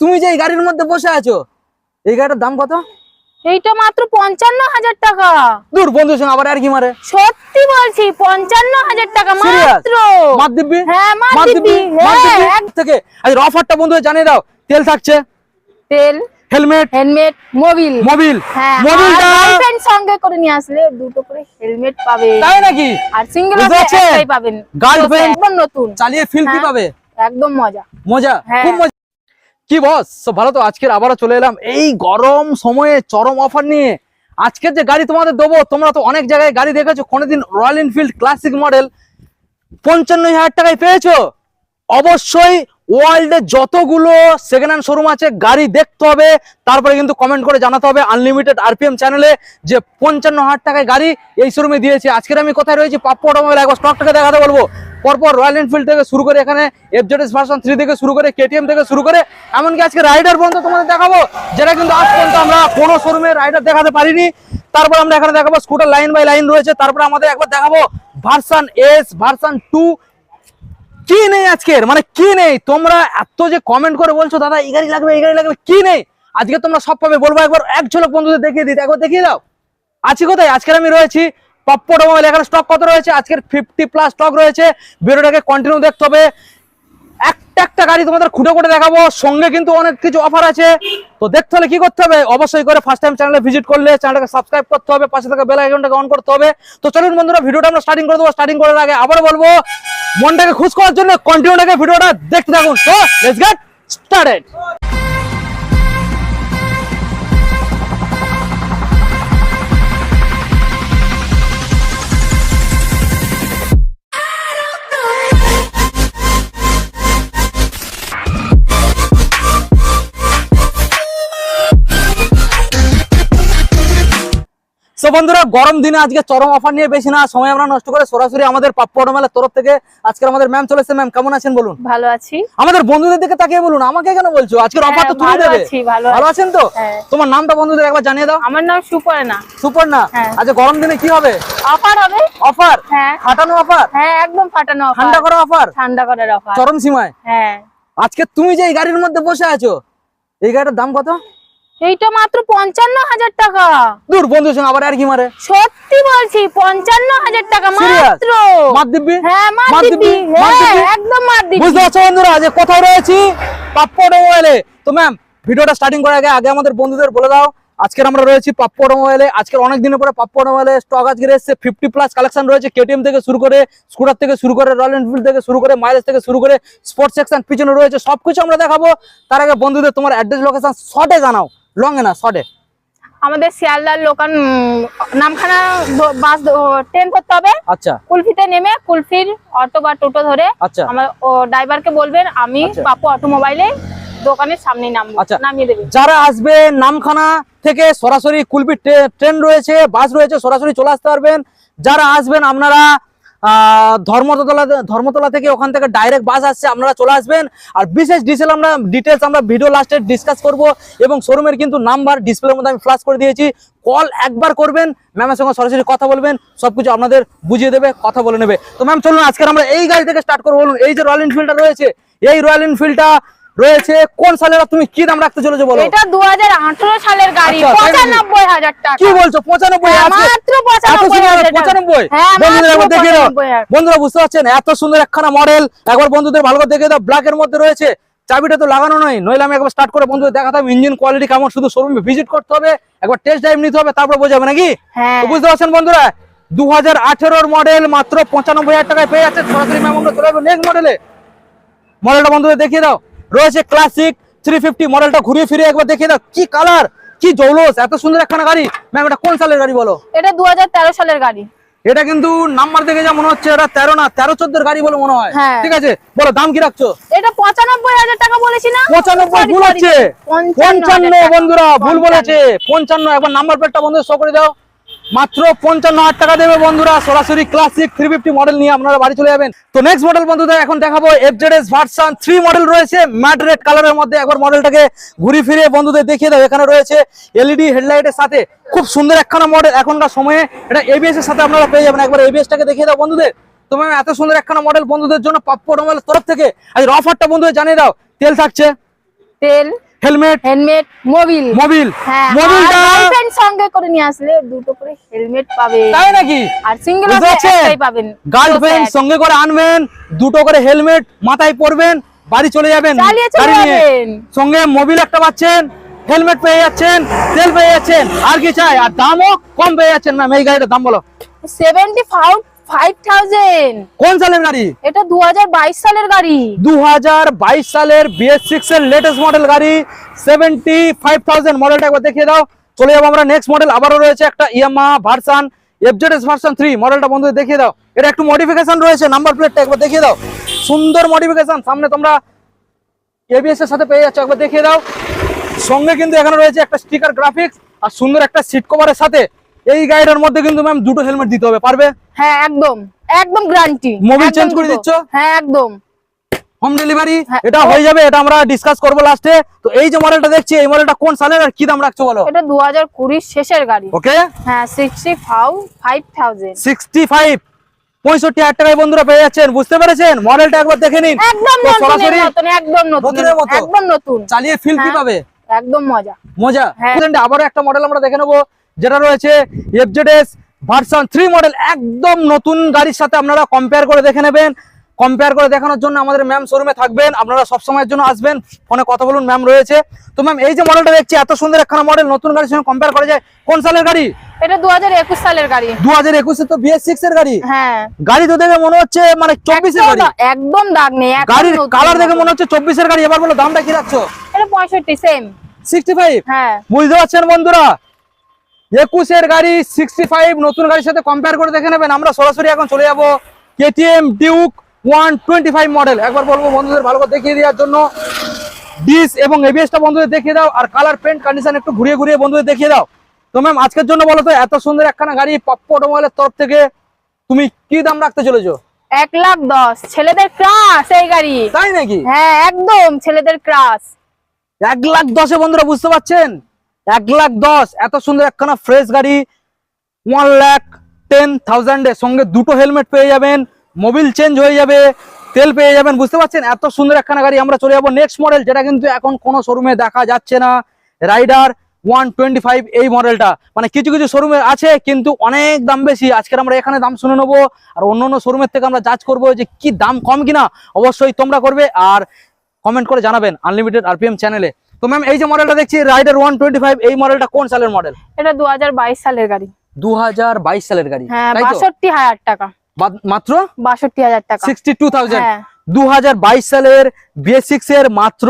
তুমি যে এই গাড়ির মধ্যে বসে আছো এই গাড়িটার দাম কত? এইটা মাত্র পঞ্চান্ন হাজার টাকা। দূর বন্ধুর সঙ্গে আবার আর কি মারে? সত্যি বলছি পঞ্চান্ন হাজার টাকা মাত্র। দিব্যি হ্যাঁ মার হ্যাঁ। এক- থেকে? আজ অফারটা বন্ধু জানিয়ে দাও। তেল থাকছে? তেল হেলমেট হেলমেট মোবিল মোবিল হ্যাঁ মোবিলটা গার্লফ্রেন্ড সঙ্গে করে নিয়ে আসলে দুটো করে হেলমেট পাবে। তাই নাকি? আর সিঙ্গেল আসলে পাবেন। একদম নতুন। চালিয়ে ফিল কি হ্যাঁ। পাবে? একদম মজা। মজা? হ্যাঁ। খুব মজা। কি বস? সব ভালো তো? আজকের আবারও চলে এলাম এই গরম সময়ে চরম অফার নিয়ে। আজকের যে গাড়ি তোমাদের দেবো, তোমরা তো অনেক জায়গায় গাড়ি দেখেছ, কোনোদিন রয়্যাল এনফিল্ড ক্লাসিক মডেল পঞ্চান্ন হাজার টাকায় পেয়েছ। অবশ্যই ওয়ার্ল্ডে যতগুলো সেকেন্ড হ্যান্ড শোরুম আছে, গাড়ি দেখতে হবে। তারপরে কিন্তু কমেন্ট করে জানাতে হবে আনলিমিটেড আরপিএম চ্যানেলে যে পঞ্চান্ন হাজার টাকায় গাড়ি এই শোরুমে দিয়েছে। আজকের আমি কোথায় রয়েছি? পাপ্পু অটোমোবাইল একবার স্টকটাকে দেখাতে বলব। পরপর রয়্যাল এনফিল্ড থেকে শুরু করে এখানে এফজেডএস ভার্সন থ্রি থেকে শুরু করে কেটিএম থেকে শুরু করে, এমনকি আজকে রাইডার পর্যন্ত তোমাদের দেখাবো যেটা কিন্তু আজ পর্যন্ত আমরা কোনো শোরুমে রাইডার দেখাতে পারিনি। তারপর আমরা এখানে দেখাবো স্কুটার লাইন বাই লাইন রয়েছে। তারপর আমাদের একবার দেখাবো ভার্সান এস ভার্সান টু কি নেই আজকের? মানে কি নেই? তোমরা এত যে কমেন্ট করে বলছো, দাদা, এই গাড়ি লাগবে, এই গাড়ি লাগবে, কি নেই? আজকে তোমরা সব পাবে। বলব একবার, এক ঝলক বন্ধুদের দেখিয়ে দিতে একবার দেখিয়ে দাও। আছি কোথায়? আজকের আমি রয়েছি পপ্পো মোবাইল এখানে স্টক কত রয়েছে? আজকের ফিফটি প্লাস স্টক রয়েছে। ভিডিওটাকে কন্টিনিউ দেখতে হবে। একটা একটা গাড়ি তোমাদের খুঁটে করে দেখাবো, সঙ্গে কিন্তু অনেক কিছু অফার আছে। তো দেখতে হলে কি করতে হবে? অবশ্যই করে ফার্স্ট টাইম চ্যানেলে ভিজিট করলে চ্যানেলটাকে সাবস্ক্রাইব করতে হবে, পাশে থাকা বেল আইকনটাকে অন করতে হবে। তো চলুন বন্ধুরা, ভিডিওটা আমরা স্টার্টিং করে দেবো। স্টার্টিং করার আগে আবার বলব, মনটাকে খুশ করার জন্য কন্টিনিউটাকে ভিডিওটা দেখতে থাকুন। তো লেটস গেট স্টার্টেড সো বন্ধুরা গরম দিনে আজকে চরম অফার নিয়ে বেশি না সময় আমরা নষ্ট করে সরাসরি আমাদের পাপ্পু অটোমেলার তরফ থেকে আজকে আমাদের ম্যাম চলেছে ম্যাম কেমন আছেন বলুন? ভালো আছি। আমাদের বন্ধুদের দিকে তাকিয়ে বলুন আমাকে কেন বলছো? আজকের অফার তো হ্যাঁ, তুমি দেবে। ভালো আছেন তো? হ্যাঁ। তোমার নামটা বন্ধুদের একবার জানিয়ে দাও। আমার নাম সুপর্ণা। সুপার না হ্যাঁ। আচ্ছা গরম দিনে কি হবে? অফার হবে? অফার হ্যাঁ। ফাটানো অফার হ্যাঁ একদম ফাটানো অফার ঠান্ডা করা অফার ঠান্ডা করার অফার চরম সীমায়? হ্যাঁ। আজকে তুমি যে এই গাড়ির মধ্যে বসে আছো এই গাড়িটার দাম কত? এইটা মাত্র পঞ্চান্ন হাজার টাকা। দূর বন্ধুর সঙ্গে আবার আর কি মারে? সত্যি বলছি পঞ্চান্ন হাজার টাকা? মাত্র। মার দিবি? হ্যাঁ মার মার দিবি। একদম মার দিবি। বুঝতে পারছ বন্ধুরা যে কোথায় রয়েছি পাপ্পু মোবাইলে তো ম্যাম ভিডিওটা স্টার্টিং করার আগে আগে আমাদের বন্ধুদের বলে দাও আজকের আমরা রয়েছি পাপ্পু মোবাইলে আজকের অনেক দিনের পরে পাপ্পু অটোমোবাইলে স্টক আজকে এসেছে ফিফটি প্লাস কালেকশন রয়েছে। কেটিএম থেকে শুরু করে স্কুটার থেকে শুরু করে রয়্যাল এনফিল্ড থেকে শুরু করে মাইলেজ থেকে শুরু করে স্পোর্টস সেকশন পিছনে রয়েছে। সবকিছু আমরা দেখাবো। তার আগে বন্ধুদের তোমার অ্যাড্রেস লোকেশন শর্টে জানাও। লং এ না শর্টে আমাদের শিয়ালদার লোকান নামখানা বাস ট্রেন করতে হবে। আচ্ছা। কুলফিতে নেমে কুলফির অটো বা টোটো ধরে আচ্ছা। আমার ড্রাইভারকে বলবেন আমি আচ্ছা। পাপু অটোমোবাইলে দোকানের সামনে নামবো আচ্ছা। নামিয়ে দেবে। যারা আসবে নামখানা থেকে সরাসরি কুলপি ট্রেন রয়েছে, বাস রয়েছে, সরাসরি চলে আসতে পারবেন। যারা আসবেন, আপনারা ধর্মতলা ধর্মতলা থেকে ওখান থেকে ডাইরেক্ট বাস আসছে, আপনারা চলে আসবেন। আর বিশেষ ডিটেল আমরা ডিটেলস আমরা ভিডিও লাস্টে ডিসকাস করব এবং শোরুমের কিন্তু নাম্বার ডিসপ্লের মধ্যে আমি ফ্লাশ করে দিয়েছি। কল একবার করবেন ম্যামের সঙ্গে সরাসরি কথা বলবেন, সবকিছু আপনাদের বুঝিয়ে দেবে, কথা বলে নেবে। তো ম্যাম চলুন আজকে আমরা এই গাড়ি থেকে স্টার্ট করব। বলুন, এই যে রয়্যাল এনফিল্ডটা রয়েছে, এই রয়্যাল এনফিল্ডটা রয়েছে কোন সালের তুমি কি দাম রাখতে চলেছো বলো? এটা দু সালের গাড়ি আচ্ছা, তাই নাকি? পঁচানব্বই হাজার টাকা। কি বলছো পঁচানব্বই হ্যাঁ, আছে মাত্র এত 95 সুন্দর পঁচানব্বই হ্যাঁ, বন্ধুদের মাত্র একবার দেখে দাও বন্ধুরা বুঝতে পারছেন? এত সুন্দর একখানা মডেল একবার বন্ধুদের ভালো করে দেখে দাও ব্ল্যাক এর মধ্যে রয়েছে। চাবিটা তো লাগানো নয় নইলে আমি একবার স্টার্ট করে বন্ধুদের দেখাতে হবে ইঞ্জিন কোয়ালিটি কেমন শুধু শোরুমে ভিজিট করতে হবে একবার টেস্ট ড্রাইভ নিতে হবে তারপর বোঝাবে নাকি? হ্যাঁ। বুঝতে পারছেন বন্ধুরা? দু হাজার আঠেরোর মডেল মাত্র পঁচানব্বই হাজার টাকায় পেয়ে যাচ্ছে। সরাসরি ম্যাম আমরা চলে যাব নেক্সট মডেলে মডেলটা বন্ধুদের দেখিয়ে দাও। রয়েছে ক্লাসিক থ্রি ফিফটি মডেলটা ঘুরিয়ে ফিরে একবার দেখে দাও। কি কালার কি জৌলস? এত সুন্দর একখানা গাড়ি। ম্যাম এটা কোন সালের গাড়ি বলো? এটা দুই হাজার তেরো সালের গাড়ি। এটা কিন্তু নাম্বার দেখে যা মনে হচ্ছে এটা তেরো না তেরো চোদ্দের গাড়ি বলে মনে হয়। হ্যাঁ। ঠিক আছে? বলো দাম কি রাখছো? এটা পঁচানব্বই হাজার টাকা বলেছি না? পঁচানব্বই ভুল হচ্ছে। পঞ্চান্ন বন্ধুরা ভুল। বলেছে। পঞ্চান্ন একবার নাম্বার প্লেটটা বন্ধু শো করে দাও। মাত্র পঞ্চান্ন হাজার টাকা দেবে বন্ধুরা। সরাসরি ক্লাসিক থ্রি ফিফটি মডেল নিয়ে আপনারা বাড়ি চলে যাবেন। তো নেক্সট মডেল বন্ধুদের এখন দেখাবো এফজেডএস ভার্সন থ্রি মডেল রয়েছে ম্যাট রেড কালারের মধ্যে। একবার মডেলটাকে ঘুরে ফিরে বন্ধুদের দেখিয়ে দাও। এখানে রয়েছে এলইডি হেডলাইটের সাথে। খুব সুন্দর একখানা মডেল এখনকার সময়ে এটা এবিএস এর সাথে আপনারা পেয়ে যাবেন। একবার এবিএস টাকে দেখিয়ে দাও বন্ধুদের। তোমার এত সুন্দর একখানা মডেল বন্ধুদের জন্য পাপ্পু অটোমোবাইলের তরফ থেকে। আজ অফারটা বন্ধুদের জানিয়ে দাও। তেল থাকছে? তেল হেলমেট? Helmet Mobil. মোবিল। হ্যাঁ মোবিলটা গার্লফ্রেন্ড সঙ্গে করে নিয়ে আসলে দুটো করে হেলমেট পাবে। তাই নাকি? আর সিঙ্গেল? একটাই পাবেন। গার্লফ্রেন্ড সঙ্গে করে আনবেন দুটো করে হেলমেট মাথায় পরবেন বাড়ি চলে যাবেন গাড়ি নিয়ে। সঙ্গে মোবিল একটা পাচ্ছেন হেলমেট পেয়ে যাচ্ছেন তেল পেয়ে যাচ্ছেন আর কি চাই? আর দামও কম পেয়ে যাচ্ছেন ম্যাম এই গাড়িটার দাম বলো। সেভেন্টি ফাইভ ফাইভ থাউজেন্ড কোন সালের গাড়ি? এটা দু হাজার বাইশ সালের গাড়ি। দু হাজার বাইশ সালের বিএস সিক্স এর লেটেস্ট মডেল গাড়ি সেভেন্টি ফাইভ থাউজেন্ড মডেলটা একবার দেখিয়ে দাও। চলে যাব আমরা নেক্সট মডেল আবারও রয়েছে একটা Yamaha version FZS version three মডেলটা বন্ধু দেখিয়ে দাও। এটা একটু মডিফিকেশন রয়েছে নাম্বার প্লেটটা একবার দেখিয়ে দাও। সুন্দর মডিফিকেশন সামনে তোমরা এবিএস এর সাথে পেয়ে যাচ্ছ একবার দেখিয়ে দাও। সঙ্গে কিন্তু এখানে রয়েছে একটা স্টিকার গ্রাফিক্স আর সুন্দর একটা সিট কভারের সাথে এই গাড়িটার মধ্যে কিন্তু ম্যাম দুটো হেলমেট দিতে হবে পারবে? হ্যাঁ একদম। একদম গ্যারান্টি Mobile change করে দিচ্ছ? হ্যাঁ একদম। হোম ডেলিভারি হ্যাঁ, এটা হয়ে। যাবে এটা আমরা ডিসকাস করব লাস্টে তো এই যে মডেলটা দেখছি এই মডেলটা কোন সালের আর কি দাম রাখছো বলো? এটা দু হাজার কুড়ির শেষের গাড়ি। ওকে হ্যাঁ sixty five five thousand sixty five পঁয়ষট্টি হাজার টাকায় বন্ধুরা পেয়ে যাচ্ছেন বুঝতে পেরেছেন? মডেলটা একবার দেখে নিন। একদম নতুনের সরাসরি একদম নতুন একদম নতুন। চালিয়ে ফিল কি হ্যাঁ। পাবে? একদম মজা। মজা। হ্যাঁ। Present একটা মডেল আমরা দেখে নেব। যেটা রয়েছে এফজেডএস ভার্সন থ্রি মডেল একদম নতুন গাড়ির সাথে আপনারা কম্পেয়ার করে দেখে নেবেন। কম্পেয়ার করে দেখানোর জন্য আমাদের ম্যাম শোরুমে থাকবেন। আপনারা সব সময়ের জন্য আসবেন। ফোনে কথা বলুন ম্যাম রয়েছে। তো ম্যাম এই যে মডেলটা দেখছি এত সুন্দর একখানা মডেল নতুন গাড়ির সঙ্গে কম্পেয়ার করা যায়। কোন সালের গাড়ি? এটা দু হাজার একুশ সালের গাড়ি। তো এর গাড়ি? হ্যাঁ। গাড়ি তো দেখে মনে হচ্ছে মানে একদম গাড়ি। একদম দাগ নেই একদম গাড়ির কালার দেখে মনে হচ্ছে গাড়ি। এবার বলো দামটা কি রাখছো? এটা পঁয়ষট্টি সেম হ্যাঁ। বুঝতে পারছেন বন্ধুরা? একুশের গাড়ি সিক্সটি ফাইভ নতুন গাড়ির সাথে কম্পেয়ার করে দেখে নেবেন। আমরা সরাসরি এখন চলে যাব KTM Duke one twenty five model একবার বলব বন্ধুদের ভালো করে দেখিয়ে দেওয়ার জন্য। ডিস এবং এবিএসটা বন্ধুদের দেখিয়ে দাও আর কালার পেন্ট কন্ডিশন একটু ঘুরিয়ে ঘুরিয়ে বন্ধুদের দেখিয়ে দাও। তো ম্যাম আজকের জন্য বলো তো এত সুন্দর একখানা গাড়ি পপ্পো অটোমোবাইলের তরফ থেকে তুমি কি দাম রাখতে চলেছো? এক লাখ দশ। ছেলেদের ক্রাশ এই গাড়ি। তাই নাকি? হ্যাঁ একদম ছেলেদের ক্রাশ এক লাখ দশে বন্ধুরা বুঝতে পারছেন? এক লাখ দশ, এত সুন্দর একখানা ফ্রেশ গাড়ি ওয়ান লাখ টেন থাউজেন্ডের সঙ্গে দুটো হেলমেট পেয়ে যাবেন মোবিল চেঞ্জ হয়ে যাবে, তেল পেয়ে যাবেন, বুঝতে পারছেন? এত সুন্দর একখানা গাড়ি আমরা চলে যাব নেক্সট মডেল যেটা কিন্তু এখন কোনো শোরুমে দেখা যাচ্ছে না। রাইডার ওয়ান টোয়েন্টি ফাইভ এই মডেলটা মানে কিছু কিছু শোরুমে আছে, কিন্তু অনেক দাম বেশি। আজকে আমরা এখানে দাম শুনে নেব, আর অন্য অন্য শোরুমের থেকে আমরা জাজ করব যে কি দাম কম কিনা। অবশ্যই তোমরা করবে, আর কমেন্ট করে জানাবেন আনলিমিটেড আরপিএম চ্যানেলে তো ম্যাম এই যে মডেলটা দেখছি রাইডার ওয়ান টোয়েন্টি ফাইভ এই মডেলটা কোন সালের মডেল এটা দু হাজার বাইশ সালের গাড়ি। দুহাজার বাইশ সালের গাড়ি হ্যাঁ তাই তো? বাষট্টি হাজার টাকা। মাত্র? বাষট্টি হাজার টাকা। সিক্সটি টু থাউজেন্ড হ্যাঁ। দুহাজার বাইশ সালের বিএস সিক্স এর মাত্র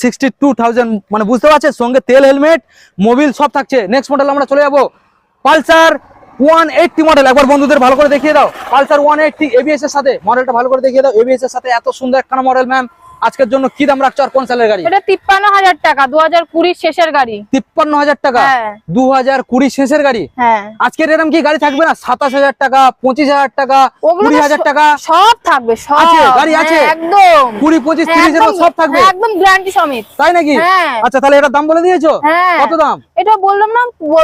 সিক্সটি টু থাউজেন্ড মানে বুঝতে পারছেন? সঙ্গে তেল হেলমেট মোবিল সব থাকছে। নেক্সট মডেল আমরা চলে যাব। পালসার ওয়ান এইটটি মডেল একবার বন্ধুদের ভালো করে দেখিয়ে দাও। পালসার ওয়ান এইটটি এবিএস এর সাথে মডেলটা ভালো করে দেখিয়ে দাও। এবিএস এর সাথে এত সুন্দর একখানা মডেল ম্যাম আজকের জন্য কি দাম রাখছো আর কোন সালের গাড়ি? এটা তিপ্পান্ন হাজার টাকা দু হাজার কুড়ির শেষের গাড়ি। তিপ্পান্ন হাজার টাকা? হ্যাঁ। দু হাজার কুড়ি শেষের গাড়ি? হ্যাঁ। আজকের এরকম কি গাড়ি থাকবে না? সাতাশ হাজার টাকা পঁচিশ হাজার টাকা ওগুলো কুড়ি তো হাজার স- টাকা সব থাকবে সব। আছে, গাড়ি হ্যাঁ, আছে? একদম। কুড়ি পঁচিশ হ্যাঁ, তিরিশ এরকম সব থাকবে। হ্যাঁ, একদম গ্যারান্টি সমেত। তাই নাকি? হ্যাঁ। আচ্ছা তাহলে এটার দাম বলে দিয়েছ? হ্যাঁ। কত দাম? এটা বললাম না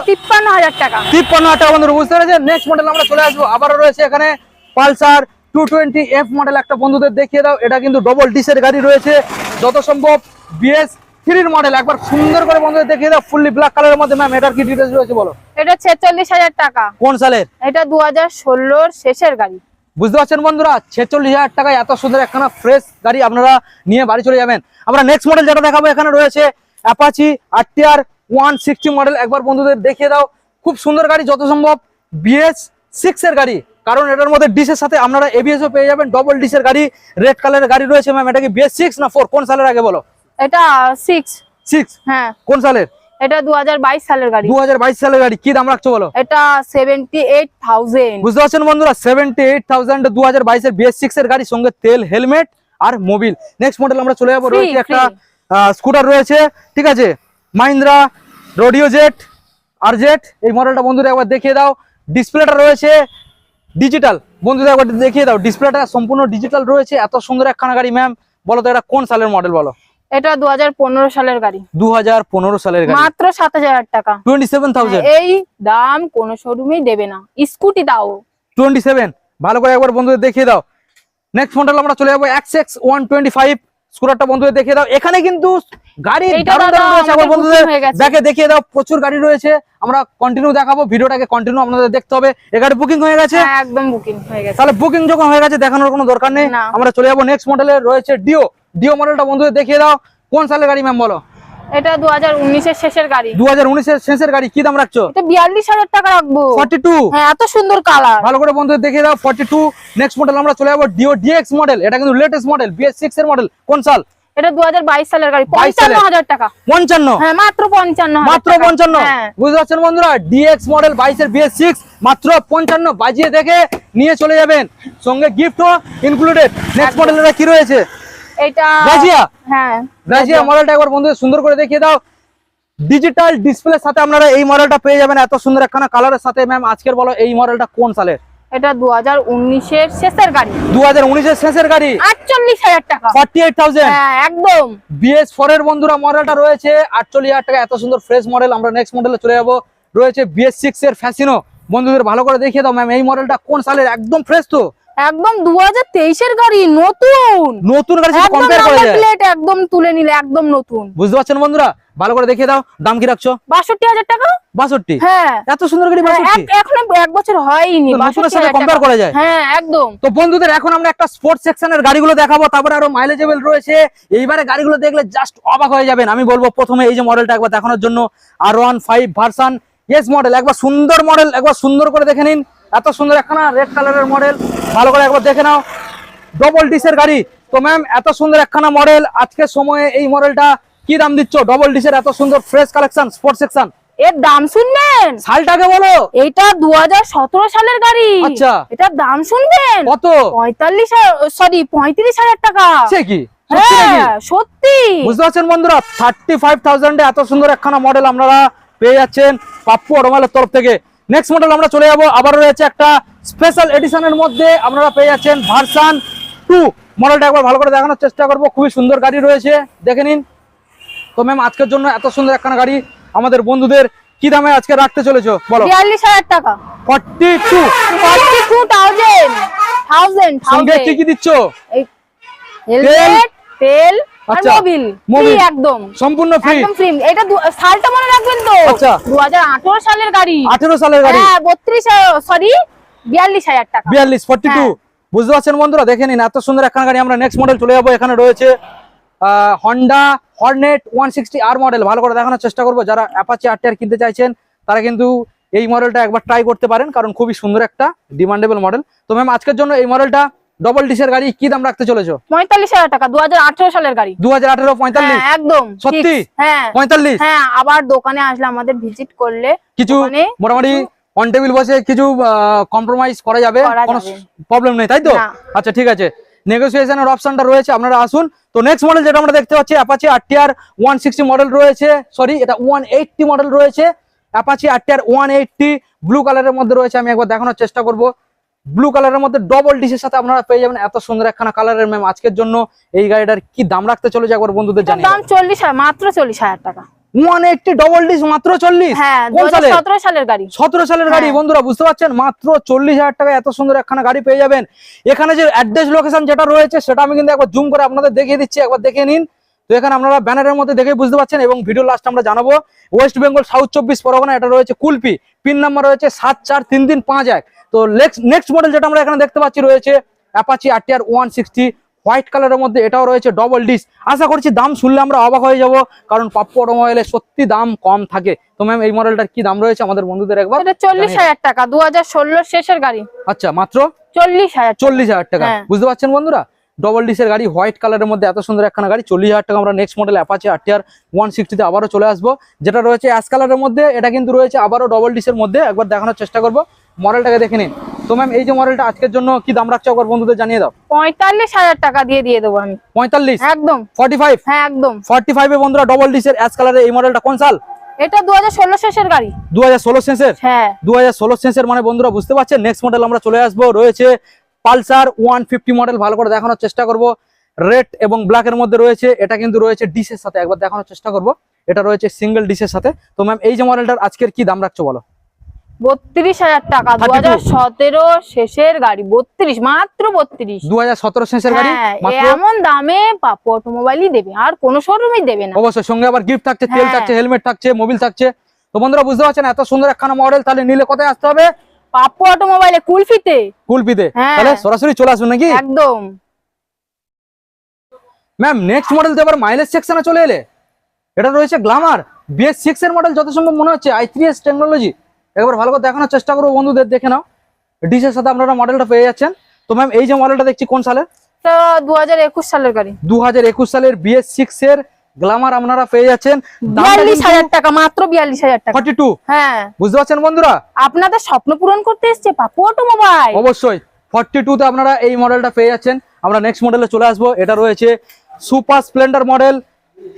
তিপ্পান্ন হাজার টাকা। তিপ্পান্ন হাজার টাকা বন্ধুরা বুঝতে পেরেছেন? নেক্সট মডেল আমরা চলে আসব। আবারও রয়েছে এখানে Pulsar two twenty F model একটা বন্ধুদের দেখিয়ে দাও। এটা কিন্তু ডবল ডিসের গাড়ি রয়েছে। যত সম্ভব বিএস থ্রির মডেল একবার সুন্দর করে বন্ধুদের দেখিয়ে দাও। ফুললি ব্ল্যাক কালারের মধ্যে ম্যাম এটার কি ডিটেলস রয়েছে বলো? এটা ছেচল্লিশ হাজার টাকা। কোন সালের? এটা দু হাজার ষোলোর শেষের গাড়ি। বুঝতে পারছেন বন্ধুরা? ছেচল্লিশ হাজার টাকায় এত সুন্দর একখানা ফ্রেশ গাড়ি আপনারা নিয়ে বাড়ি চলে যাবেন। আমরা নেক্সট মডেল যেটা দেখাবো এখানে রয়েছে Apache RTR one sixty model একবার বন্ধুদের দেখিয়ে দাও। খুব সুন্দর গাড়ি যত সম্ভব বিএস সিক্স এর গাড়ি। কারণ এটার মধ্যে ডিসের সাথে আপনারা এবিএসও পেয়ে যাবেন ডবল ডিসের গাড়ি রেড কালারের গাড়ি রয়েছে ম্যাম এটা কি বিএস সিক্স না ফোর কোন সালের আগে বলো? এটা সিক্স সিক্স হ্যাঁ। কোন সালের? এটা দু হাজার বাইশ সালের গাড়ি। দু হাজার বাইশ সালের গাড়ি। কি দাম রাখছো বলো? এটা সেভেন্টি এইট থাউজেন্ড বুঝতে পারছেন বন্ধুরা? সেভেন্টি এইট থাউজেন্ড দু হাজার বাইশের বিএস সিক্স এর গাড়ির সঙ্গে তেল হেলমেট আর মোবিল নেক্সট মডেল আমরা চলে যাব। রয়েছে একটা স্কুটার রয়েছে ঠিক আছে? মাহিন্দ্রা রোডিও জেট আর জেট এই মডেলটা বন্ধুরা একবার দেখিয়ে দাও। ডিসপ্লেটা রয়েছে ডিজিটাল বন্ধুদের একবার দেখিয়ে দাও ডিসপ্লেটা সম্পূর্ণ ডিজিটাল রয়েছে। এত সুন্দর একখানা গাড়ি ম্যাম বলো তো এটা কোন সালের মডেল বলো? এটা দু হাজার পনেরো সালের গাড়ি। দু হাজার পনেরো সালের গাড়ি। মাত্র সাত হাজার টাকা। টোয়েন্টি সেভেন থাউজেন্ড এই দাম কোন শোরুমেই দেবে না। স্কুটি দাও। টোয়েন্টি সেভেন ভালো করে একবার বন্ধুদের দেখিয়ে দাও। নেক্সট মডেল আমরা চলে যাব X X one twenty five স্কুটারটা বন্ধুদের দেখিয়ে দাও। এখানে কিন্তু গাড়ি দারুণ দারুণ রয়েছে আমার বন্ধুদের। ব্যাকে দেখিয়ে দাও প্রচুর গাড়ি রয়েছে। আমরা কন্টিনিউ দেখাবো ভিডিওটাকে কন্টিনিউ আপনাদের দেখতে হবে। এখানে গাড়ি বুকিং হয়ে গেছে। হ্যাঁ একদম বুকিং হয়ে গেছে। তাহলে বুকিং যখন হয়ে গেছে দেখানোর কোনো দরকার নেই। আমরা চলে যাব নেক্সট মডেলে রয়েছে ডিও ডিও মডেলটা বন্ধুদের দেখিয়ে দাও। কোন সালের গাড়ি ম্যাম বলো? এটা দু হাজার উনিশের শেষের গাড়ি। দু হাজার উনিশের শেষের গাড়ি কি দাম রাখছো? এটা বিয়াল্লিশ হাজার টাকা রাখব। Forty two? হ্যাঁ এত সুন্দর কালার। ভালো করে দাও ফর্টি টু নেক্সট মডেল আমরা চলে যাব ডিও ডিএক্স মডেল এটা কিন্তু লেটেস্ট মডেল বিএস সিক্স এর মডেল কোন সাল? এটা দু হাজার বাইশ সালের গাড়ি 22 পঞ্চান্ন সালের। হাজার টাকা। পঞ্চান্ন? হ্যাঁ মাত্র পঞ্চান্ন হাজার মাত্র টাকা। পঞ্চান্ন? হ্যাঁ। বুঝতে পারছেন বন্ধুরা? ডিএক্স মডেল বাইশের বিএস সিক্স মাত্র পঞ্চান্ন। বাজিয়ে দেখে নিয়ে চলে যাবেন। সঙ্গে গিফটও ইনক্লুডেড নেক্সট মডেলটা কি রয়েছে? এটা হ্যাঁ। মডেলটা একবার বন্ধুদের সুন্দর করে দেখিয়ে দাও। ডিজিটাল ডিসপ্লের সাথে আপনারা এই মডেলটা পেয়ে যাবেন। এত সুন্দর একখানা কালারের সাথে ম্যাম আজকের বলো এই মডেলটা কোন সালের? এটা দু হাজার উনিশের শেষের গাড়ি। দু হাজার উনিশের শেষের গাড়ি? আটচল্লিশ হাজার টাকা। ফর্টি এইট থাউজেন্ড হ্যাঁ একদম। বিএস ফোর এর বন্ধুরা মডেলটা রয়েছে আটচল্লিশ হাজার টাকা। এত সুন্দর ফ্রেশ মডেল আমরা নেক্সট মডেলে চলে যাব। রয়েছে বিএস সিক্স এর ফ্যাসিনো বন্ধুদের ভালো করে দেখিয়ে দাও ম্যাম এই মডেলটা কোন সালের? একদম ফ্রেশ তো। একদম দু হাজার তেইশের গাড়ি নতুন। নতুন গাড়ির সাথে কম্পেয়ার করা যায়। প্লেট একদম তুলে নিলে একদম নতুন। বুঝতে পারছেন বন্ধুরা? ভালো করে দেখিয়ে দাও দাম কি রাখছো? বাষট্টি হাজার টাকা। বাষট্টি? হ্যাঁ। এত সুন্দর গাড়ি হ্যাঁ, বাষট্টি? এক- বছর হয়নি তো নতুনের 62 সাথে টাকা। করা যায়? হ্যাঁ একদম। তো বন্ধুদের এখন আমরা একটা স্পোর্টস সেকশনের গাড়িগুলো দেখাবো তারপরে আরও মাইলেজেবল রয়েছে। এইবারে গাড়িগুলো দেখলে জাস্ট অবাক হয়ে যাবেন। আমি বলব প্রথমে এই যে মডেলটা একবার দেখানোর জন্য R one five version S model একবার সুন্দর মডেল একবার সুন্দর করে দেখে নিন। এত সুন্দর একখানা রেড কালারের মডেল ভালো করে একবার দেখে নাও। ডবল ডিসের গাড়ি। তো ম্যাম এত সুন্দর একখানা মডেল আজকের সময়ে এই মডেলটা কি দাম দিচ্ছ? ডবল ডিসের এত সুন্দর ফ্রেশ কালেকশন স্পোর্টস সেকশন এর দাম শুনবেন? সালটাকে বলো। এইটা দু সালের গাড়ি। আচ্ছা। এটার দাম শুনবেন? কত? পঁয়তাল্লিশ সরি পঁয়ত্রিশ হাজার টাকা। সে কি? সত্যি হ্যাঁ সত্যি। বুঝতে পারছেন বন্ধুরা? থার্টি ফাইভ থাউজেন্ডে এত সুন্দর একখানা মডেল আপনারা পেয়ে যাচ্ছেন পাপ্পু অটোমাইলের তরফ থেকে। নেক্সট মডেল আমরা চলে যাব। আবার রয়েছে একটা স্পেশাল এডিশনের মধ্যে আপনারা পেয়ে যাচ্ছেন ভার্সান টু মডেলটা একবার ভালো করে দেখানোর চেষ্টা করব। খুবই সুন্দর গাড়ি রয়েছে। দেখে নিন। তো ম্যাম আজকের জন্য এত সুন্দর একখানা গাড়ি আমাদের বন্ধুদের কি দামে আজকে রাখতে চলেছো? বলো। বিয়াল্লিশ হাজার টাকা। Forty two forty two thousand thousand কি কি দিচ্ছ? তেল আচ্ছা, মোবিল মোবিল। একদম। সম্পূর্ণ ফ্রি একদম ফ্রি এটা সালটা মনে রাখবেন তো? আচ্ছা। সালের গাড়ি। আঠেরো সালের গাড়ি। হ্যাঁ সরি টাকা। হ্যাঁ। বুঝতে পারছেন বন্ধুরা? দেখে নিন এত সুন্দর একখানা গাড়ি আমরা নেক্সট মডেল চলে যাব। এখানে রয়েছে Honda Hornet one sixty R model ভালো করে দেখানোর চেষ্টা করব। যারা অ্যাপাচি আর টিয়ার কিনতে চাইছেন তারা কিন্তু এই মডেলটা একবার ট্রাই করতে পারেন কারণ খুবই সুন্দর একটা ডিমান্ডেবল মডেল তো ম্যাম আজকের জন্য এই মডেলটা ডবল ডিসের গাড়ি কি দাম রাখতে চলেছো? পঁয়তাল্লিশ হাজার টাকা দু হাজার আঠারো সালের গাড়ি। দু হাজার আঠেরো পঁয়তাল্লিশ? হ্যাঁ একদম সত্যি? হ্যাঁ। পঁয়তাল্লিশ? হ্যাঁ আবার দোকানে আসলে আমাদের ভিজিট করলে কিছু মোটামুটি অন টেবিল বসে কিছু কম্প্রোমাইজ করা যাবে? কোনো প্রবলেম নেই তাই তো? আচ্ছা ঠিক আছে। নেগোসিয়েশনের অপশনটা রয়েছে আপনারা আসুন। তো নেক্সট মডেল যেটা আমরা দেখতে পাচ্ছি Apache RTR one sixty model রয়েছে সরি এটা ওয়ান এইটটি মডেল রয়েছে। Apache RTR one eighty blue কালারের মধ্যে রয়েছে আমি একবার দেখানোর চেষ্টা করব। ব্লু কালারের মধ্যে ডবল ডিসের সাথে আপনারা পেয়ে যাবেন। এত সুন্দর একখানা কালারের ম্যাম আজকের জন্য এই গাড়িটার কি দাম রাখতে চলেছে একবার বন্ধুদের জানিয়ে দাম চল্লিশ মাত্র চল্লিশ হাজার টাকা। ডবল ডিস মাত্র হ্যাঁ সালের? গাড়ি। সালের গাড়ি হ্যাঁ। বন্ধুরা বুঝতে পারছেন? মাত্র চল্লিশ হাজার টাকা এত সুন্দর একখানা গাড়ি পেয়ে যাবেন। এখানে যে অ্যাড্রেস লোকেশন যেটা রয়েছে সেটা আমি কিন্তু একবার জুম করে আপনাদের দেখিয়ে দিচ্ছি। একবার দেখে নিন। তো এখানে আপনারা ব্যানারের মধ্যে দেখে বুঝতে পারছেন এবং ভিডিও লাস্ট আমরা জানাব। ওয়েস্ট বেঙ্গল সাউথ চব্বিশ পরগনা এটা রয়েছে কুলপি। পিন নাম্বার রয়েছে সাত চার তিন তিন পাঁচ এক। তো নেক্সট নেক্সট মডেল যেটা আমরা এখানে দেখতে পাচ্ছি রয়েছে Apache RTR one sixty white কালারের মধ্যে এটাও রয়েছে ডবল ডিস আশা করছি দাম শুনলে আমরা অবাক হয়ে যাব কারণ পাপ্পু অটোমোবাইলে সত্যি দাম কম থাকে। তো ম্যাম এই মডেলটার কি দাম রয়েছে আমাদের বন্ধুদের একবার এটা চল্লিশ হাজার টাকা দু শেষের গাড়ি। আচ্ছা মাত্র? চল্লিশ হাজার চল্লিশ হাজার টাকা। হ্যাঁ। বুঝতে পারছেন বন্ধুরা? ডবল ডিসের গাড়ি হোয়াইট কালারের মধ্যে এত সুন্দর একখানা গাড়ি চল্লিশ হাজার টাকা আমরা next model Apache RTR one সিক্সটিতে আবারও চলে আসব। যেটা রয়েছে অ্যাশ কালারের মধ্যে এটা কিন্তু রয়েছে আবারও ডবল ডিসের মধ্যে। একবার দেখানোর চেষ্টা করব। মডেলটাকে দেখে নিন। তো ম্যাম এই যে মডেলটা আজকের জন্য কি দাম রাখছো একবার বন্ধুদের জানিয়ে দাও। পঁয়তাল্লিশ হাজার টাকা দিয়ে দিয়ে দেবো আমি। পঁয়তাল্লিশ? একদম। ফর্টি ফাইভ হ্যাঁ একদম। ফর্টি ফাইভে বন্ধুরা ডবল ডিসের অ্যাশ কালারের এই মডেলটা কোন সাল? এটা দু হাজার ষোলো শেষের গাড়ি। দু হাজার ষোলো সেন্সের হ্যাঁ। দু হাজার ষোলো সেন্সের মানে বন্ধুরা বুঝতে পারছেন? নেক্সট মডেল আমরা চলে আসব। রয়েছে পালসার ওয়ান ফিফটি মডেল ভালো করে দেখানোর চেষ্টা করব। রেড এবং ব্ল্যাকের মধ্যে রয়েছে এটা কিন্তু রয়েছে ডিসের সাথে। একবার দেখানোর চেষ্টা করব। এটা রয়েছে সিঙ্গেল ডিসের সাথে। তো ম্যাম এই যে মডেলটার আজকের কি দাম রাখছো বলো? বত্রিশ হাজার টাকা দু হাজার সতেরো শেষের গাড়ি বত্রিশ মাত্র বত্রিশ। দু হাজার সতেরো শেষের গাড়ি হ্যাঁ এমন দামে পাপু অটোমোবাইলই দেবে আর কোনো শোরুমই দেবে না। অবশ্যই সঙ্গে আবার গিফট থাকছে তেল হ্যাঁ। থাকছে হেলমেট থাকছে মোবিল থাকছে। তো বন্ধুরা বুঝতে পারছেন এত সুন্দর একখানা মডেল তাহলে নিলে কোথায় আসতে হবে? পাপ্পু অটোমোবাইলে কুলফিতে। কুলপিতে হ্যাঁ। তাহলে সরাসরি চলে আসুন নাকি? একদম। ম্যাম নেক্সট মডেল তো এবার মাইলেজ সেকশনে চলে এলে। এটা রয়েছে গ্লামার বিএস সিক্স এর মডেল যত সম্ভব মনে হচ্ছে আই থ্রি এস টেকনোলজি একবার ভালো করে দেখানোর চেষ্টা করব বন্ধুদের দেখে নাও। ডিসের সাথে আপনারা মডেলটা পেয়ে যাচ্ছেন। তো ম্যাম এই যে মডেলটা দেখছি কোন সালের? দু হাজার একুশ সালের গাড়ি। দু হাজার একুশ সালের বিএস সিক্স এর গ্লামার আপনারা পেয়ে যাচ্ছেন। বিয়াল্লিশ হাজার টাকা মাত্র বিয়াল্লিশ হাজার টাকা। ফর্টি টু হ্যাঁ। বুঝতে পারছেন বন্ধুরা? আপনাদের স্বপ্ন পূরণ করতে এসছে পাপু অটোমোবাইল। অবশ্যই ফর্টি আপনারা এই মডেলটা পেয়ে যাচ্ছেন। আমরা নেক্সট মডেলে চলে আসব। এটা রয়েছে সুপার স্প্লেন্ডার মডেল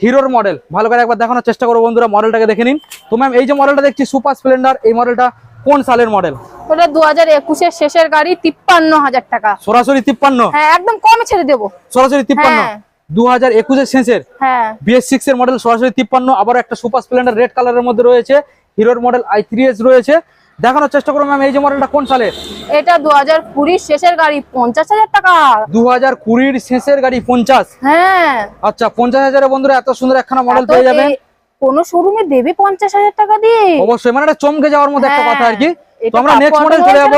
হিরোর মডেল। ভালো করে একবার দেখানোর চেষ্টা করব বন্ধুরা মডেলটাকে দেখে নিন। তো ম্যাম এই যে মডেলটা দেখছি সুপার স্প্লেন্ডার এই মডেলটা কোন সালের মডেল? ওটা দু হাজার একুশের শেষের গাড়ি তিপ্পান্ন হাজার টাকা। সরাসরি তিপ্পান্ন? হ্যাঁ একদম কমে ছেড়ে দেবো। সরাসরি তিপ্পান্ন? হ্যাঁ। দু হাজার একুশের শেষের? হ্যাঁ। বিএস সিক্স এর মডেল সরাসরি তিপ্পান্ন আবার একটা সুপার স্প্লেন্ডার রেড কালারের মধ্যে রয়েছে। হিরোর মডেল আই থ্রি এস রয়েছে। দেখানোর চেষ্টা করব ম্যাম এই যে মডেলটা কোন সালের? এটা দু হাজার কুড়ির শেষের গাড়ি পঞ্চাশ হাজার টাকা। দু হাজার কুড়ির শেষের গাড়ি পঞ্চাশ? হ্যাঁ। আচ্ছা পঞ্চাশ হাজারের বন্ধুরা এত সুন্দর একখানা মডেল পেয়ে যাবেন। কোনো শোরুমে দেবে পঞ্চাশ হাজার টাকা দিয়ে? অবশ্যই মানে চমকে যাওয়ার মতো একটা হ্যাঁ, কথা আর কি। তো আমরা নেক্সট মডেল চলে যাব।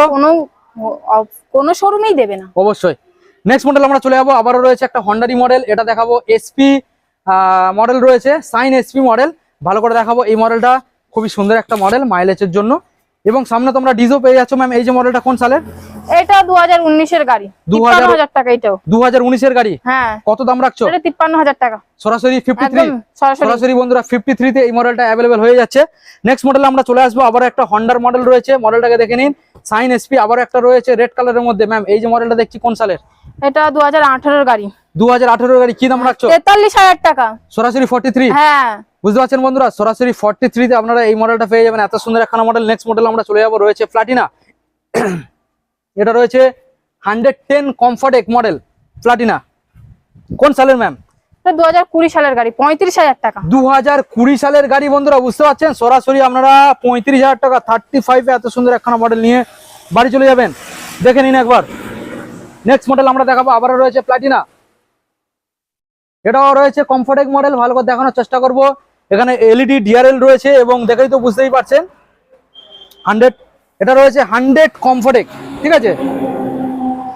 কোনো শোরুমেই দেবে না। অবশ্যই। নেক্সট মডেল আমরা চলে যাব। আবারও রয়েছে একটা হন্ডারি মডেল এটা দেখাবো এসপি মডেল রয়েছে সাইন এসপি মডেল ভালো করে দেখাবো এই মডেলটা খুবই সুন্দর একটা মডেল মাইলেজের জন্য। এবং সামনে তোমরা ডিজো পেয়ে যাচ্ছ ম্যাম এই যে মডেলটা কোন সালের? এটা দু হাজার উনিশের গাড়ি। 2000 হাজার টাকা এটাও। দু হাজার উনিশের গাড়ি? হ্যাঁ। কত দাম রাখছো? এটা তিপ্পান্ন হাজার টাকা। সরাসরি ফিফটি থ্রি একদম সরাসরি। সরাসরি বন্ধুরা ফিফটি থ্রিতে এই মডেলটা অ্যাভেলেবেল হয়ে যাচ্ছে। নেক্সট মডেল আমরা চলে আসব আবার একটা হন্ডার মডেল রয়েছে। মডেলটাকে দেখে নিন। সাইন এসপি আবার একটা রয়েছে রেড কালারের মধ্যে। ম্যাম এই যে মডেলটা দেখছি কোন সালের? এটা দু হাজার আঠারোর গাড়ি। দু হাজার আঠেরো গাড়ি কি দাম রাখছো? তেতাল্লিশ হাজার টাকা। সরাসরি ফর্টি থ্রি হ্যাঁ। বুঝতে পারছেন বন্ধুরা? সরাসরি ফর্টি থ্রিতে আপনারা এই মডেলটা পেয়ে যাবেন। এত সুন্দর একটা মডেল নেক্সট মডেল আমরা চলে যাব। রয়েছে প্লাটিনা এটা রয়েছে হান্ড্রেড টেন কমফর্ট এক মডেল প্লাটিনা কোন সালের ম্যাম এটা দু হাজার কুড়ি সালের গাড়ি পঁয়ত্রিশ হাজার টাকা। দু হাজার কুড়ি সালের গাড়ি বন্ধুরা বুঝতে পারছেন? সরাসরি আপনারা পঁয়ত্রিশ হাজার টাকা থার্টি ফাইভে এত সুন্দর একখানা মডেল নিয়ে বাড়ি চলে যাবেন। দেখে নিন একবার। নেক্সট মডেল আমরা দেখাবো। আবারও রয়েছে প্লাটিনা এটাও রয়েছে কমফোর্টেক মডেল ভালো করে দেখানোর চেষ্টা করব। এখানে এলইডি ডিআরএল রয়েছে এবং দেখেই তো বুঝতেই পারছেন। হান্ড্রেড এটা রয়েছে হান্ড্রেড কমফোর্টেক ঠিক আছে?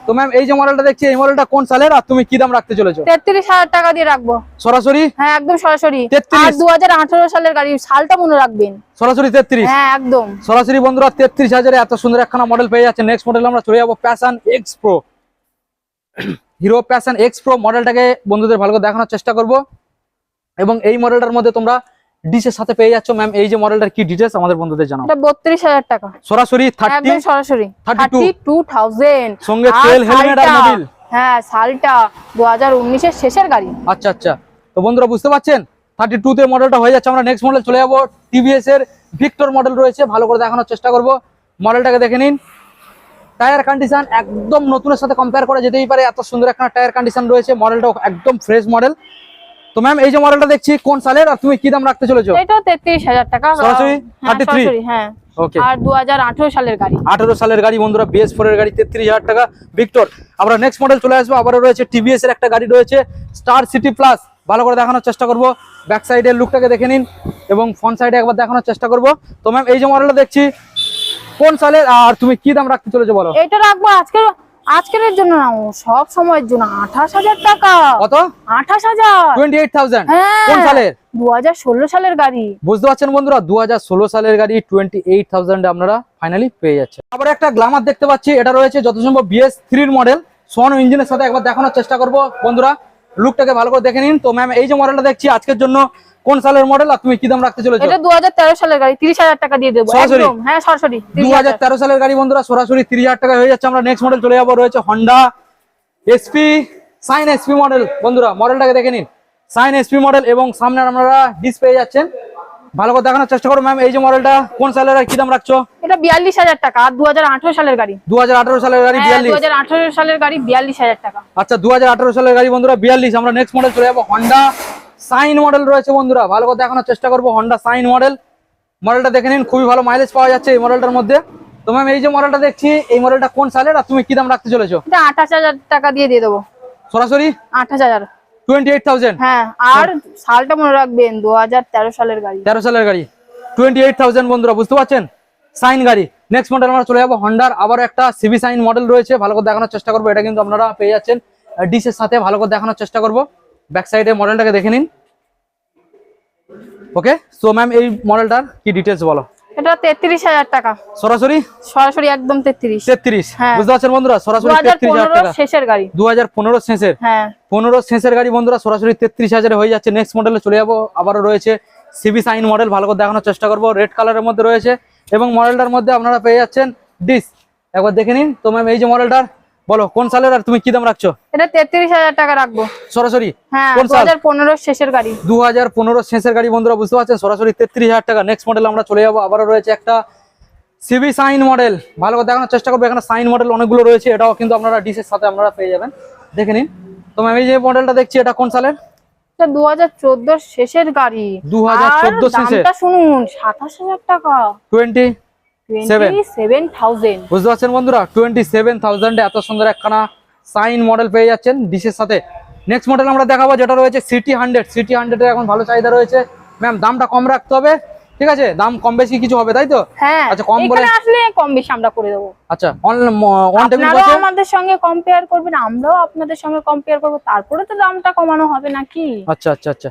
তো ম্যাম এই যে মডেলটা দেখছি এই মডেলটা কোন সালের আর তুমি কি দাম রাখতে চলেছো? তেত্রিশ হাজার টাকা দিয়ে রাখব। সরাসরি? হ্যাঁ একদম সরাসরি। 33 আর দু হাজার আঠারো সালের গাড়ি সালটা মনে রাখবেন। সরাসরি তেত্রিশ? হ্যাঁ একদম। সরাসরি বন্ধুরা তেত্রিশ হাজারে এত সুন্দর একখানা মডেল পেয়ে যাচ্ছে। নেক্সট মডেল আমরা চলে যাব Passion X Pro Hero Passion X Pro মডেলটাকে বন্ধুদের ভালো করে দেখানোর চেষ্টা করব। এবং এই মডেলটার মধ্যে তোমরা ডিসের সাথে পেয়ে যাচ্ছ। ম্যাম এই যে মডেলটার কি ডিটেলস আমাদের বন্ধুদের জানাও। এটা বত্রিশ হাজার টাকা। সরাসরি থার্টি একদম সরাসরি। 32 থার্টি টু থাউজেন্ড সঙ্গে তেল, helmet আর মোবিল। হ্যাঁ সালটা দু হাজার উনিশের শেষের গাড়ি। আচ্ছা আচ্ছা। তো বন্ধুরা বুঝতে থার্টি টু তে মডেলটা হয়ে যাচ্ছে। আমরা নেক্সট মডেল চলে যাব। টিভিএস এর ভিক্টর মডেল রয়েছে। ভালো করে দেখানোর চেষ্টা করব। মডেলটাকে দেখে নিন। টায়ার কন্ডিশন একদম নতুনের সাথে কম্পেয়ার করা যেতেই পারে। এত সুন্দর একটা টায়ার কন্ডিশন রয়েছে। মডেলটাও একদম ফ্রেশ মডেল তো ম্যাম এই যে মডেলটা দেখছি কোন সালের আর তুমি কি দাম রাখতে চলেছো? তেত্রিশ হাজার টাকা। সরাসরি? হ্যাঁ 33? হ্যাঁ। ওকে আর দু হাজার আঠারো সালের গাড়ি। আঠারো সালের গাড়ি বন্ধুরা বিএস ফোর এর গাড়ি তেত্রিশ হাজার টাকা। ভিক্টর আমরা নেক্সট মডেল চলে আসব। আবারও রয়েছে টিভিএস এর একটা গাড়ি রয়েছে স্টার সিটি প্লাস ভালো করে দেখানোর চেষ্টা করব। ব্যাক সাইডের লুকটাকে দেখে নিন এবং ফ্রন্ট সাইডে একবার দেখানোর চেষ্টা করব। তো ম্যাম এই যে মডেলটা দেখছি কোন সালের আর তুমি কি দাম রাখতে চলেছো বলো? এটা রাখব আজকের আজকের জন্য না সব সময়ের জন্য আঠাশ হাজার টাকা। কত? আঠাশ হাজার। টোয়েন্টি এইট থাউজেন্ড কোন সালের? দু হাজার ষোলো সালের গাড়ি। বুঝতে পারছেন বন্ধুরা দুহাজার ষোলো সালের গাড়ি টোয়েন্টি এইট থাউজেন্ডে আপনারা ফাইনালি পেয়ে যাচ্ছে আবার একটা গ্লামার দেখতে পাচ্ছি এটা রয়েছে যত সম্ভব বিএস থ্রির মডেল সোয়ানো ইঞ্জিনের সাথে একবার দেখানোর চেষ্টা করব। বন্ধুরা লুকটাকে ভালো করে দেখে নিন। তো ম্যাম এই যে মডেলটা দেখছি আজকের জন্য কোন সালের মডেল আর তুমি কি দাম রাখতে চলেছো? এটা দু হাজার তেরো সালের গাড়ি তিরিশ হাজার টাকা দিয়ে দেবো? একদম হ্যাঁ সরাসরি দু 30,000 সালের গাড়ি বন্ধুরা সরাসরি তিরিশ হাজার টাকা হয়ে যাচ্ছে। আমরা নেক্সট মডেল চলে যাব রয়েছে Honda SP Shine SP model বন্ধুরা মডেলটাকে দেখে নিন। সাইন এসপি মডেল এবং সামনে আপনারা ডিস পেয়ে যাচ্ছেন। ভালো করে দেখানোর চেষ্টা করো ম্যাম এই যে মডেলটা কোন সালের আর কি দাম রাখছো? এটা বিয়াল্লিশ হাজার টাকা আর দু হাজার আঠারো সালের গাড়ি। দু হাজার আঠারো সালের গাড়ি হ্যাঁ বিয়াল্লিশ। দু সালের গাড়ি বিয়াল্লিশ হাজার টাকা। আচ্ছা দু হাজার আঠারো সালের গাড়ি বন্ধুরা বিয়াল্লিশ। আমরা নেক্সট মডেল চলে যাব হন্ডা সাইন মডেল রয়েছে বন্ধুরা ভালো করে দেখানোর চেষ্টা করব হন্ডা সাইন মডেল। মডেলটা দেখে নিন খুবই ভালো মাইলেজ পাওয়া যাচ্ছে এই মডেলটার মধ্যে। তো ম্যাম এই যে মডেলটা দেখছি এই মডেলটা কোন সালের আর তুমি কি দাম রাখতে চলেছো? এটা আঠাশ হাজার টাকা দিয়ে দিয়ে দেবো। সরাসরি? আঠাশ হাজার। টোয়েন্টি এইট থাউজেন্ড হ্যাঁ আর সালটা মনে রাখবেন দু হাজার তেরো সালের গাড়ি। তেরো সালের গাড়ি। টোয়েন্টি এইট থাউজেন্ড বন্ধুরা বুঝতে পারছেন? সাইন গাড়ি। নেক্সট মডেল আমরা চলে যাব হন্ডার আবার একটা সিবি সাইন মডেল রয়েছে ভালো করে দেখানোর চেষ্টা করব এটা কিন্তু আপনারা পেয়ে যাচ্ছেন। ডিসের সাথে ভালো করে দেখানোর চেষ্টা করব। ব্যাক সাইডে মডেলটাকে দেখে নিন। ওকে সো ম্যাম এই মডেলটার কি ডিটেলস বলো? এটা তেত্রিশ হাজার টাকা। সরাসরি? সরাসরি একদম তেত্রিশ। তেত্রিশ। হ্যাঁ। বুঝতে পারছেন বন্ধুরা? সরাসরি হাজার তেত্রিশ হাজার পনেরো টাকা। শেষের গাড়ি। দু হাজার পনেরো শেষের। হ্যাঁ। পনেরো শেষের গাড়ি বন্ধুরা সরাসরি তেত্রিশ হাজারে হয়ে যাচ্ছে। নেক্সট মডেলে চলে যাব। আবারও রয়েছে সিবি সাইন মডেল ভালো করে দেখানোর চেষ্টা করব। রেড কালারের মধ্যে রয়েছে। এবং মডেলটার মধ্যে আপনারা পেয়ে যাচ্ছেন ডিস একবার দেখে নিন। তো ম্যাম এই যে মডেলটার বলো কোন সালের আর তুমি কি দাম রাখছো? এটা তেত্রিশ হাজার টাকা রাখব। সরাসরি হ্যাঁ দু হাজার পনেরো শেষের গাড়ি। দু হাজার পনেরো শেষের গাড়ি বন্ধুরা বুঝতে পারছেন? সরাসরি তেত্রিশ হাজার টাকা। নেক্সট মডেল আমরা চলে যাব। আবারও রয়েছে একটা সিবি সাইন মডেল ভালো করে দেখানোর চেষ্টা করব। এখানে সাইন মডেল অনেকগুলো রয়েছে। এটাও কিন্তু আপনারা ডিসের সাথে আপনারা পেয়ে যাবেন। দেখে নিন। তো আমি যে মডেলটা দেখছি এটা কোন সালের? দু হাজার শেষের গাড়ি। 2014 আর শেষের। শুনুন সাতাশ হাজার টাকা। টোয়েন্টি বুঝতে পারছেন বন্ধুরা? টোয়েন্টি সেভেন থাউজেন্ডে এত সুন্দর একখানা সাইন মডেল পেয়ে যাচ্ছেন ডিসের সাথে। নেক্সট মডেল আমরা দেখাবো যেটা রয়েছে সিটি হান্ড্রেড সিটি হান্ড্রেডের এখন ভালো চাহিদা রয়েছে। ম্যাম দামটা কম রাখতে হবে ঠিক আছে? দাম কম বেশি কিছু হবে তাই তো? হ্যাঁ আচ্ছা, কম বলে- আসলে কম বেশি আমরা করে দেবো। আচ্ছা অন অন টেবিল বসে আমাদের সঙ্গে কম্পেয়ার করবেন আমরাও আপনাদের সঙ্গে কম্পেয়ার করব তারপরে তো দামটা কমানো হবে নাকি? আচ্ছা আচ্ছা আচ্ছা।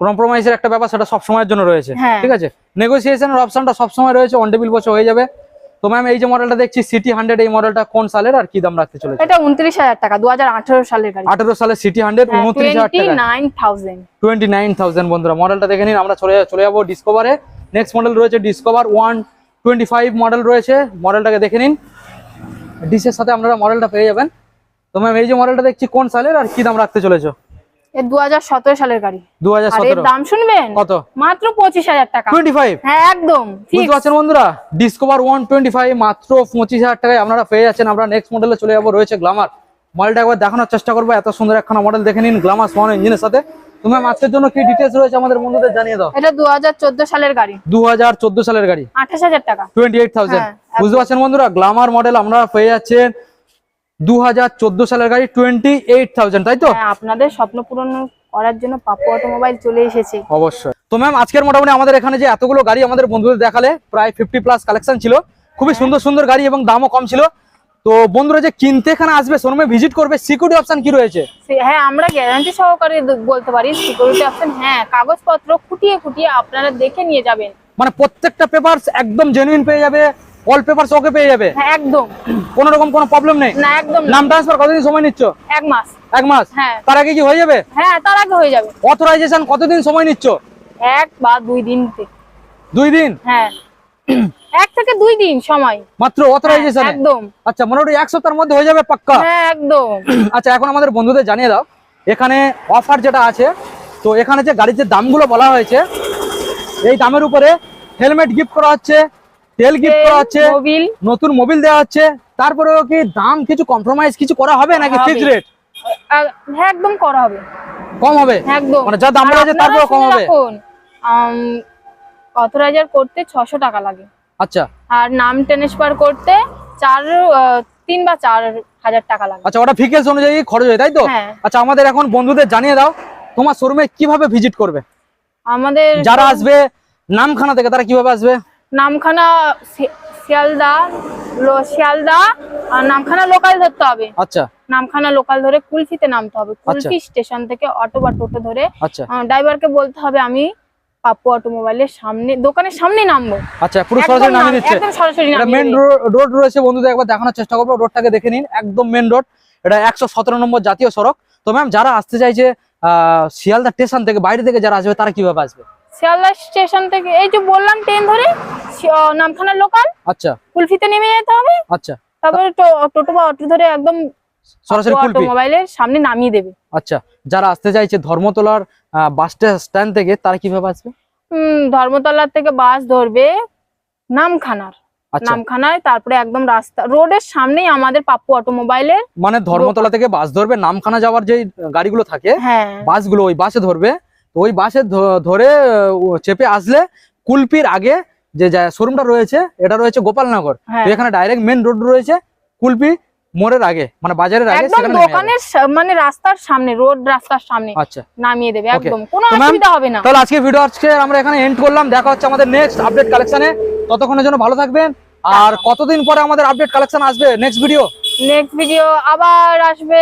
কম্প্রোমাইজের একটা ব্যাপার সেটা সব সময়ের জন্য রয়েছে। হ্যাঁ। ঠিক আছে? নেগোসিয়েশনের অপশনটা সব সময় রয়েছে অন টেবিল বসে হয়ে যাবে। তো ম্যাম এই যে মডেলটা দেখছি সিটি হান্ড্রেড এই মডেলটা কোন সালের আর কি দাম রাখতে চলেছে? এটা উনত্রিশ হাজার টাকা দু হাজার আঠারো সালের গাড়ি। আঠেরো সালের সিটি হান্ড্রেড উনত্রিশ হাজার টাকা টোয়েন্টি নাইন থাউজেন্ড বন্ধুরা মডেলটা দেখে নিন আমরা চলে চলে যাব ডিসকভারে নেক্সট মডেল রয়েছে Discover one twenty five model রয়েছে মডেলটাকে দেখে নিন। ডিসের সাথে আপনারা মডেলটা পেয়ে যাবেন। তো ম্যাম এই যে মডেলটা দেখছি কোন সালের আর কি দাম রাখতে চলেছো? এ দু হাজার সতেরো সালের গাড়ি। দু হাজার আর এর সতেরো। দাম শুনবেন? কত? মাত্র পঁচিশ হাজার টাকা। Twenty five? হ্যাঁ একদম। বুঝতে পারছেন বন্ধুরা? ডিসকভার ওয়ান টোয়েন্টি ফাইভ মাত্র পঁচিশ হাজার টাকায় আপনারা পেয়ে যাচ্ছেন। আমরা নেক্সট মডেলে চলে যাব। রয়েছে গ্লামার মডেলটা একবার দেখানোর চেষ্টা করব। এত সুন্দর একখানা মডেল দেখে নিন। গ্লামার ওয়ান ইঞ্জিনের সাথে। তুমি আজকের জন্য কি ডিটেলস রয়েছে আমাদের বন্ধুদের জানিয়ে দাও। এটা দু হাজার চোদ্দ সালের গাড়ি। দু হাজার চোদ্দ সালের গাড়ি। আঠাশ হাজার টাকা। টোয়েন্টি এইট থাউজেন্ড হ্যাঁ, বুঝতে পারছেন বন্ধুরা? গ্লামার মডেল আমরা পেয়ে যাচ্ছেন দু হাজার চোদ্দ সালের গাড়ি টোয়েন্টি এইট থাউজেন্ড তাই তো? হ্যাঁ আপনাদের স্বপ্ন পূরণ করার জন্য পাপ্পু অটোমোবাইল চলে এসেছে। অবশ্যই। তো ম্যাম আজকের মোটামুটি আমাদের এখানে যে এতগুলো গাড়ি আমাদের বন্ধুদের দেখালে প্রায় ফিফটি প্লাস কালেকশন ছিল। খুবই সুন্দর সুন্দর গাড়ি এবং দামও কম ছিল। তো বন্ধুরা যে কিনতে এখানে আসবে শোরুমে ভিজিট করবে সিকিউরিটি অপশন কি রয়েছে? হ্যাঁ আমরা গ্যারান্টি সহকারে বলতে পারি সিকিউরিটি অপশন হ্যাঁ কাগজপত্র খুঁটিয়ে খুঁটিয়ে আপনারা দেখে নিয়ে যাবেন। মানে প্রত্যেকটা পেপারস একদম জেনুইন পেয়ে যাবে। অল পেপারস ওকে পেয়ে যাবে? হ্যাঁ একদম। কোনো রকম কোনো প্রবলেম নেই? না একদম নাম ট্রান্সফার কতদিন সময় নিচ্ছ? এক মাস। এক মাস? হ্যাঁ। তার আগে কি হয়ে যাবে? হ্যাঁ তার আগে হয়ে যাবে। অথরাইজেশন কতদিন সময় নিচ্ছ? এক বা দুই দিন দুই দিন? হ্যাঁ। এক থেকে দুই দিন সময়। মাত্র অথরাইজেশন হ্যাঁ, একদম। আচ্ছা মোটামুটি এক সপ্তাহের মধ্যে হয়ে যাবে পাক্কা? হ্যাঁ একদম। আচ্ছা এখন আমাদের বন্ধুদের জানিয়ে দাও। এখানে অফার যেটা আছে তো এখানে যে গাড়ির যে দামগুলো বলা হয়েছে এই দামের উপরে হেলমেট গিফট করা হচ্ছে তেল গিফট করা হচ্ছে মোবিল নতুন মোবিল দেওয়া হচ্ছে তারপরেও কি দাম কিছু কম্প্রোমাইজ কিছু করা হবে নাকি। ফিক্স রেট হ্যাঁ একদম করা হবে। কম হবে? একদম। মানে যা দাম আপনারা তারপরেও কম হবে? অথরাইজার করতে ছশো টাকা লাগে। আচ্ছা। আর নাম ট্রান্সফার করতে চার তিন বা চার হাজার টাকা লাগে। আচ্ছা ওটা ফিকেলস অনুযায়ী খরচ হয় তাই তো? হ্যাঁ। আচ্ছা আমাদের এখন বন্ধুদের জানিয়ে দাও তোমার শোরুমে কীভাবে ভিজিট করবে? আমাদের যারা আসবে নামখানা থেকে তারা কীভাবে আসবে? নামখানা শিয়ালদা শিয়ালদা আর নামখানা লোকাল ধরতে হবে। আচ্ছা। নামখানা লোকাল ধরে কুলফিতে নামতে হবে। কুলফি স্টেশন থেকে অটো বা টোটো ধরে আচ্ছা। ড্রাইভারকে বলতে হবে আমি পাপ্পু অটোমোবাইলের সামনে দোকানের সামনে নামবো। আচ্ছা পুরো সরাসরি নামিয়ে নাম- নিচ্ছে একদম সরাসরি নামিয়ে মেন। রোড রয়েছে বন্ধুদের একবার দেখানোর চেষ্টা করব রোডটাকে দেখে নিন। একদম মেন রোড এটা একশো সতেরো নম্বর জাতীয় সড়ক। তো ম্যাম যারা আসতে চাইছে শিয়ালদা স্টেশন থেকে বাইরে থেকে যারা আসবে তারা কীভাবে আসবে? শিয়ালদা স্টেশন থেকে এই যে বললাম ট্রেন ধরে নামখানা লোকাল আচ্ছা। কুলফিতে নেমে যেতে হবে। আচ্ছা। তারপরে টোটো বা অটো ধরে একদম সরাসরি কুলপি অটোমোবাইলের সামনে নামিয়ে দেবে। আচ্ছা। যারা আসতে চাইছে ধর্মতলার বাস স্ট্যান্ড থেকে তারা কীভাবে আসবে? হুম ধর্মতলার থেকে বাস ধরবে নামখানার। আচ্ছা। নামখানায় তারপরে একদম রাস্তা রোডের সামনেই আমাদের পাপ্পু অটোমোবাইলের মানে ধর্মতলা থেকে বাস ধরবে নামখানা যাওয়ার যে গাড়িগুলো থাকে হ্যাঁ। বাসগুলো ওই বাসে ধরবে তো ওই বাসে ধরে চেপে আসলে কুলপির আগে যে শোরুমটা রয়েছে এটা রয়েছে গোপালনগর। হ্যাঁ। এখানে ডাইরেক্ট মেন রোড রয়েছে কুলপি মোড়ের আগে মানে বাজারের আগে সেখানে দোকানের মানে রাস্তার সামনে রোড রাস্তার সামনে। আচ্ছা। নামিয়ে দেবে একদম। কোনো অসুবিধা হবে না। তাহলে আজকে ভিডিও আজকে আমরা এখানে এন্ড করলাম। দেখা হচ্ছে আমাদের নেক্সট আপডেট কালেকশনে ততক্ষণের জন্য ভালো থাকবেন। আর কতদিন পরে আমাদের আপডেট কালেকশন আসবে? নেক্সট ভিডিও নেক্সট ভিডিও আবার আসবে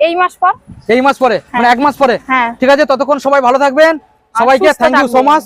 এই মাস পর? এই মাস পরে? মানে এক মাস পরে? হ্যাঁ। ঠিক আছে ততক্ষণ সবাই ভালো থাকবেন। সবাইকে থ্যাংক ইউ সো। মাচ